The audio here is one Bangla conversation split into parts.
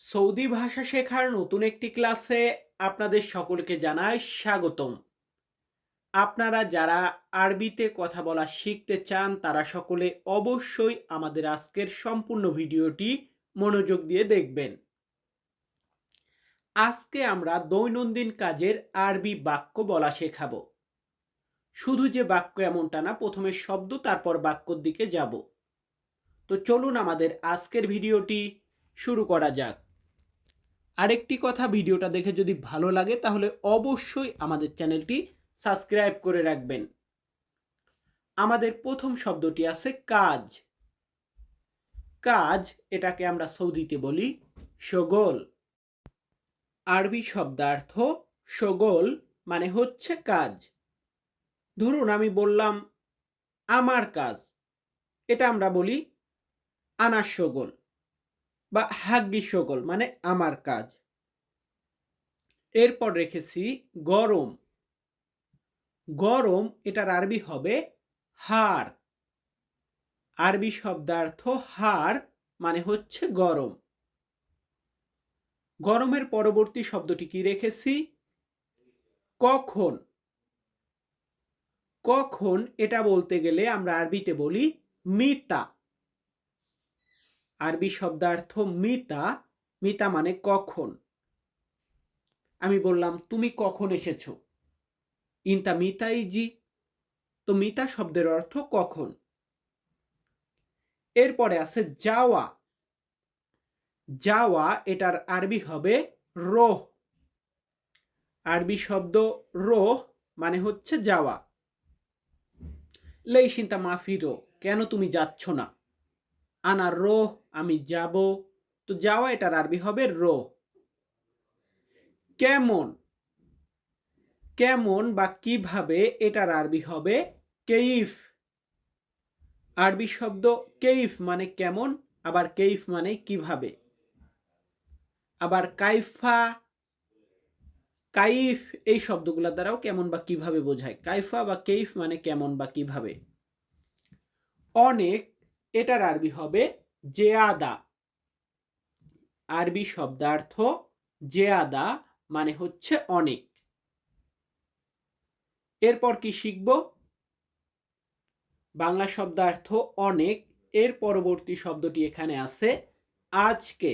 সৌদি ভাষা শেখার নতুন একটি ক্লাসে আপনাদের সকলকে জানাই স্বাগতম। আপনারা যারা আরবিতে কথা বলা শিখতে চান, তারা সকলে অবশ্যই আমাদের আজকের সম্পূর্ণ ভিডিওটি মনোযোগ দিয়ে দেখবেন। আজকে আমরা দৈনন্দিন কাজের আরবি বাক্য বলা শেখাবো। শুধু যে বাক্য এমনটা না, প্রথমে শব্দ, তারপর বাক্যর দিকে যাব। তো চলুন আমাদের আজকের ভিডিওটি শুরু করা যাক। আরেকটি কথা ভিডিওটা দেখে যদি ভালো লাগে, তাহলে অবশ্যই আমাদের চ্যানেলটি সাবস্ক্রাইব করে রাখবেন। আমাদের প্রথম শব্দটি আছে কাজ। কাজ এটাকে আমরা সৌদিতে বলি সগোল। আরবি শব্দার্থ সগোল মানে হচ্ছে কাজ। ধরুন আমি বললাম, আমার কাজ। এটা আমরা বলি, আনার সগোল। বা হাগ্গি সকল মানে আমার কাজ। এরপর রেখেছি গরম। গরম, এটার আরবি হবে হার। আরবি শব্দার্থ হার মানে হচ্ছে গরম। গরমের পরবর্তী শব্দটি কি রেখেছি? কখন? কখন, এটা বলতে গেলে আমরা আরবিতে বলি মিতা। আরবি শব্দার্থ মিতা মিতা মানে কখন? আমি বললাম, তুমি কখন এসেছ? ইনতা মিতাই জি তো মিতা শব্দের অর্থ কখন? এরপরে আছে যাওয়া। যাওয়া, এটার আরবি হবে রোহ। আরবি শব্দ রোহ মানে হচ্ছে যাওয়া। লেই চিন্তা মাফিরো, কেন তুমি যাচ্ছ না? আনা রোহ আমি যাব। তো যাওয়া এটার আরবি হবে রোহ কেমন? কেমন বা কীভাবে এটার আরবি হবে কেইফ? আরবি শব্দ কেইফ মানে কেমন, আবার কেইফ মানে কীভাবে? আবার কাইফা, কাইফ, এই শব্দগুলোর দ্বারাও কেমন বা কীভাবে বোঝায়? কাইফা বা কেইফ মানে কেমন বা কীভাবে? অনেক, এটার আরবি হবে জেয়াদা। আরবি শব্দার্থ জেয়াদা মানে হচ্ছে অনেক। এরপর কি শিখব? বাংলা শব্দার্থ অনেক, এর পরবর্তী শব্দটি এখানে আছে আজকে।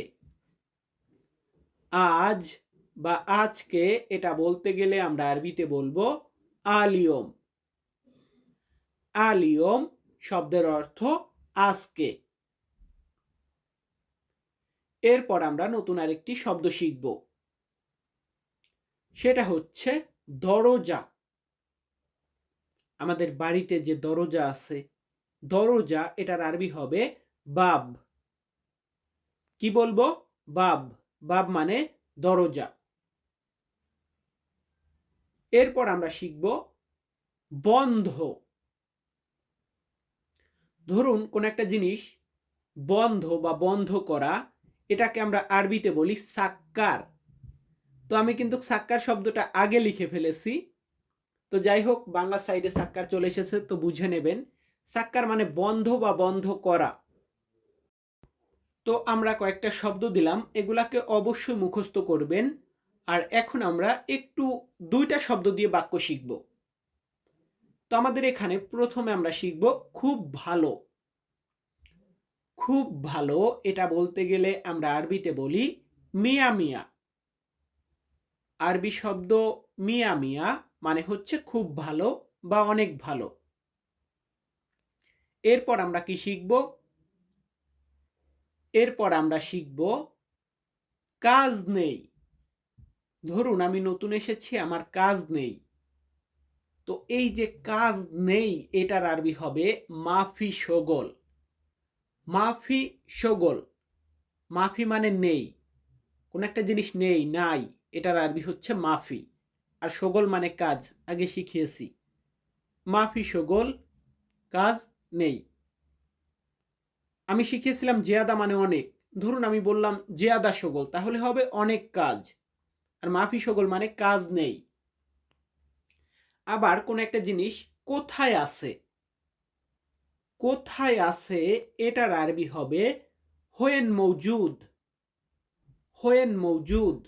আজ বা আজকে এটা বলতে গেলে আমরা আরবিতে বলব আলিয়ম। আলিয়ম শব্দের অর্থ আজকে। এরপর আমরা নতুন আরেকটি শব্দ শিখব। সেটা হচ্ছে দরজা। আমাদের বাড়িতে যে দরজা আছে, দরজা এটার আরবি হবে বাব। কি বলব? বাব। বাব মানে দরজা। এরপর আমরা শিখব বন্ধ। ধরুন কোন একটা জিনিস বন্ধ বা বন্ধ করা এটাকে আমরা আরবিতে বলি সাক্কার। তো আমি কিন্তু সাক্কার শব্দটা আগে লিখে ফেলেছি। তো যাই হোক, বাংলা সাইডে সাক্কার চলে এসেছে, তো বুঝে নেবেন। সাক্কার মানে বন্ধ বা বন্ধ করা। তো আমরা কয়েকটা শব্দ দিলাম, এগুলাকে অবশ্যই মুখস্থ করবেন। আর এখন আমরা একটু, দুইটা শব্দ দিয়ে বাক্য শিখব। তো আমাদের এখানে প্রথমে আমরা শিখব, খুব ভালো। খুব ভালো। এটা বলতে গেলে আমরা আরবিতে বলি মিয়া মিয়া। আরবি শব্দ মিয়া মিয়া মানে হচ্ছে খুব ভালো বা অনেক ভালো। এরপর আমরা কি শিখব? এরপর আমরা শিখব কাজ নেই। ধরুন আমি নতুন এসেছি, আমার কাজ নেই। তো এই যে কাজ নেই, এটার আরবি হবে মাফি সগল। মাফি সগল। মাফি মানে নেই। কোন একটা জিনিস নেই, নাই, এটার আরবি হচ্ছে মাফি। আর সগল মানে কাজ, আগে শিখিয়েছি। মাফি সগল, কাজ নেই। আমি শিখিয়েছিলাম জেয়াদা মানে অনেক। ধরুন আমি বললাম জেয়াদা সগল, তাহলে হবে অনেক কাজ। আর মাফি সগল মানে কাজ নেই। আবার কোন একটা জিনিস কোথায় আছে? কোথায় আছে এটার আরবি হবে হোয়েন মৌজুদ। হোয়েন মৌজুদ।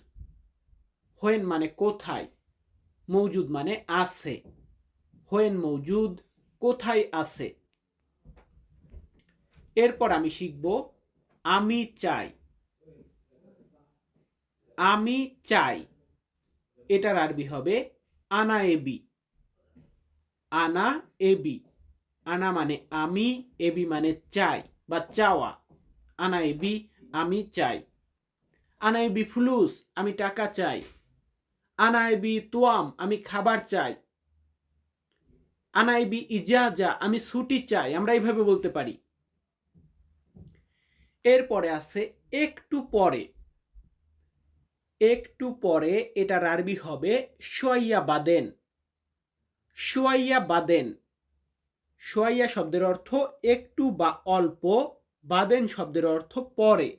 হোয়েন মানে কোথায়? মৌজুদ মানে আছে। হোয়েন মৌজুদ কোথায় আছে? এরপর আমি শিখব, আমি চাই। আমি চাই। এটার আরবি হবে আনা এবি। আনা এবি। আনা মানে আমি এবি মানে চাই বা চাওয়া। আনা এবি আমি চাই। আনা এবি ফুলুস, আমি টাকা চাই। আনা এবি তোয়াম, আমি খাবার চাই। আনা এবি ইজাজা, আমি ছুটি চাই, আমরা এইভাবে বলতে পারি। এরপরে আছে একটু পরে। একটু পরে এটার আরবি হবে সোয়াইয়া বাদেন। সোয়াইয়া বাদেন। সোয়াইয়া শব্দের অর্থ একটু বা অল্প, বাদেন শব্দের অর্থ পরে।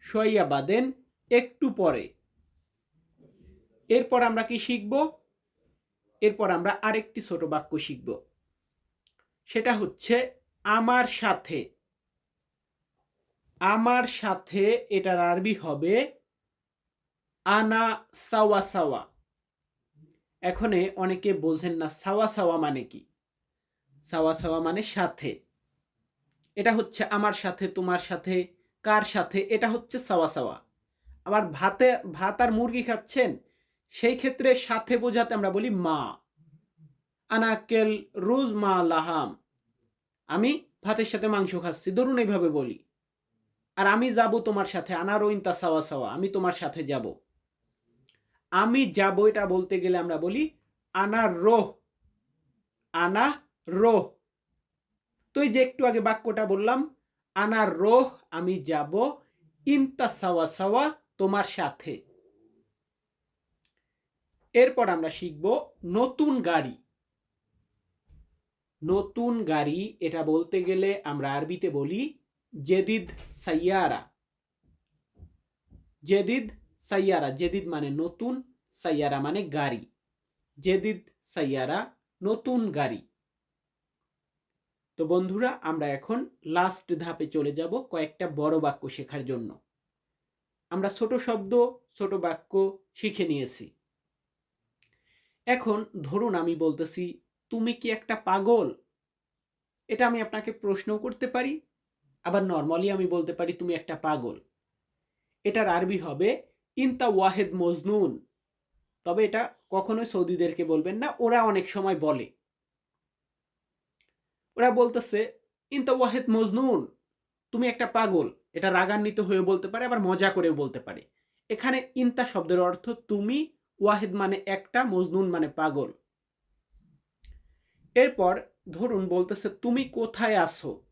সোয়াইয়া বাদেন একটু পরে। এরপর আমরা কি শিখব? এরপর আমরা আরেকটি ছোট বাক্য শিখব। সেটা হচ্ছে, আমার সাথে। আমার সাথে এটার আরবি হবে, আনা সাওয়া সাওয়া। এখনে অনেকে বোঝেন না, সাওয়া সাওয়া মানে কি? সাওয়া সাওয়া মানে সাথে। এটা হচ্ছে আমার সাথে, তোমার সাথে, কার সাথে, এটা হচ্ছে সাওয়া সাওয়া। আবার ভাতে, ভাত আর মুরগি খাচ্ছেন, সেই ক্ষেত্রে সাথে বোঝাতে আমরা বলি মা। আনাকেল রোজ মা লাহাম। আমি ভাতের সাথে মাংস খাচ্ছি, ধরুন এইভাবে বলি। আর আমি যাব তোমার সাথে আনারো ইনতা সাওয়া সাওয়া, আমি তোমার সাথে যাব। আমি যাব এটা বলতে গেলে আমরা বলি আনা রোহ আনা রোহ তো এই যে একটু আগে বাক্যটা বললাম আনা রোহ, আমি যাব ইনতা সাওয়া সাওয়া, তোমার সাথে। এরপর আমরা শিখব নতুন গাড়ি। নতুন গাড়ি, এটা বলতে গেলে আমরা আরবিতে বলি জেদিদ সাইয়ারা। জেদিদ সাইয়ারা, জেদিদ মানে নতুন, সাইয়ারা মানে গাড়ি। জেদিদ সাইয়ারা, নতুন গাড়ি। তো বন্ধুরা, আমরা এখন লাস্ট ধাপে চলে যাব কয়েকটা বড় বাক্য শেখার জন্য। আমরা ছোট শব্দ, ছোট বাক্য শিখে নিয়েছি। এখন ধরুন আমি বলতেছি, তুমি কি একটা পাগল? এটা আমি আপনাকে প্রশ্ন করতে পারি, আবার নর্মালি আমি বলতে পারি, তুমি একটা পাগল। এটার আরবি হবে ইনতা ওয়াহেদ মজনুন। তবে এটা কখনোই সৌদিদেরকে বলবেন না, ওরা অনেক সময় বলে। ওরা বলতেছে ইনতা ওয়াহেদ মজনুন, তুমি একটা পাগল। এটা রাগান্বিত হয়ে বলতে পারে, আবার মজা করেও বলতে পারে। এখানে ইনতা শব্দের অর্থ তুমি, ওয়াহেদ মানে একটা, মজনুন মানে পাগল। এরপর ধরুন বলতেছে, তুমি কোথায় আসো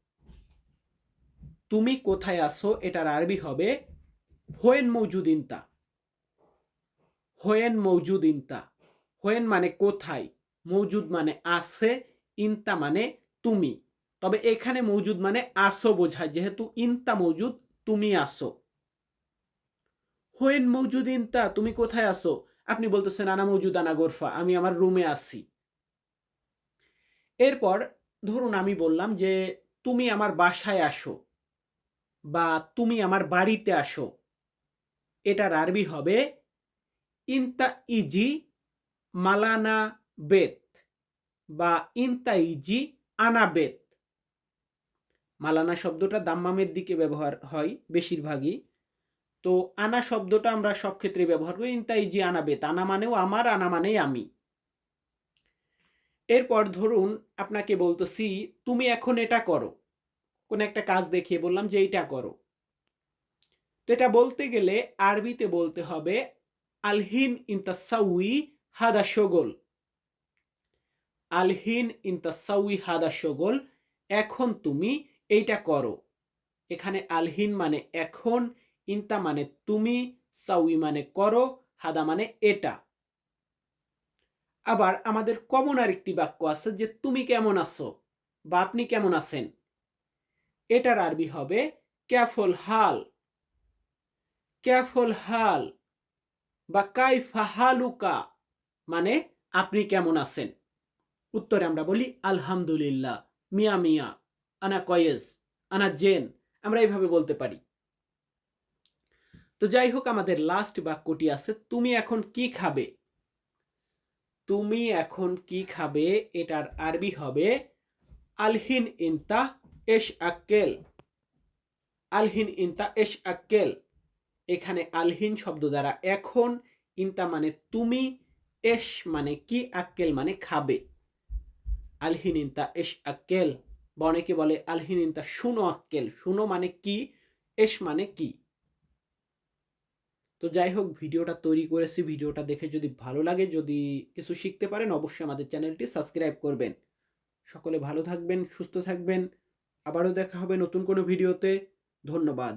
তুমি কোথায় আসো এটার আরবি হবে, হোয়েন মৌজুদ ইনতা। হোয়েন মৌজুদ ইনতা। হোয়েন মানে কোথায়? মৌজুদ মানে আছে। ইনতা মানে তুমি। তবে এখানে মৌজুদ মানে আসো বোঝায়, যেহেতু ইনতা মৌজুদ, তুমি আসো। হোয়েন মৌজুদ ইনতা, তুমি কোথায় আসো? আপনি বলতেছেন, আনা মৌজুদ, আনা গোরফা, আমি আমার রুমে আসি এরপর ধরুন আমি বললাম যে, তুমি আমার বাসায় আসো বা তুমি আমার বাড়িতে আসো। এটার আরবি হবে, ইনতা ইজি মালানা বেত বা ইনতা ইজি আনা বেত মালানা শব্দটা দাম্মামের দিকে ব্যবহার হয় বেশিরভাগই। তো আনা শব্দটা আমরা সব ক্ষেত্রে ব্যবহার করি ইনতা ইজি আনা বেত আনা মানেও আমার, আনা মানেই আমি। এরপর ধরুন আপনাকে বলতেছি, তুমি এখন এটা করো। কোন একটা কাজ দেখিয়ে বললাম যে এইটা করো। তো এটা বলতে গেলে আরবিতে বলতে হবে আলহিন ইন্তাসাউই হাদা শগল। আলহিন ইন্তাসাউই হাদা শগল, এখন তুমি এইটা করো। এখানে আলহিন মানে এখন, ইন্তা মানে তুমি, সাউই মানে করো, হাদা মানে এটা। আবার আমাদের কমন আরেকটি বাক্য আছে যে তুমি কেমন আছো বা আপনি কেমন আছেন? এটার আরবি হবে ক্যাফল হাল। ক্যাফল হাল বা কাইফা হালুকা মানে আপনি কেমন আছেন? উত্তরে আমরা বলি, আলহামদুলিল্লাহ, মিয়া মিয়া, আনা কয়েজ, আনা জেন আমরা এইভাবে বলতে পারি। তো যাই হোক, আমাদের লাস্ট বাক্যটি আছে, তুমি এখন কি খাবে? তুমি এখন কি খাবে? এটার আরবি হবে, আলহিন ইনতা এশ আক্কেল আলহিন ইনতা এশ আক্কেল এখানে আলহিন শব্দ দ্বারা এখন ইনতা মানে তুমি এশ মানে কি আক্কেল মানে খাবে আলহিন এশ আক্কেল বা অনেকে বলে আলহিন ইনতা শুনো আক্কেল। শুনো মানে কি? এশ মানে কি? তো যাই হোক, ভিডিওটা তৈরি করেছি। ভিডিওটা দেখে যদি ভালো লাগে, যদি কিছু শিখতে পারেন, অবশ্যই আমাদের চ্যানেলটি সাবস্ক্রাইব করবেন। সকলে ভালো থাকবেন, সুস্থ থাকবেন। আবারও দেখা হবে নতুন কোনো ভিডিওতে। ধন্যবাদ।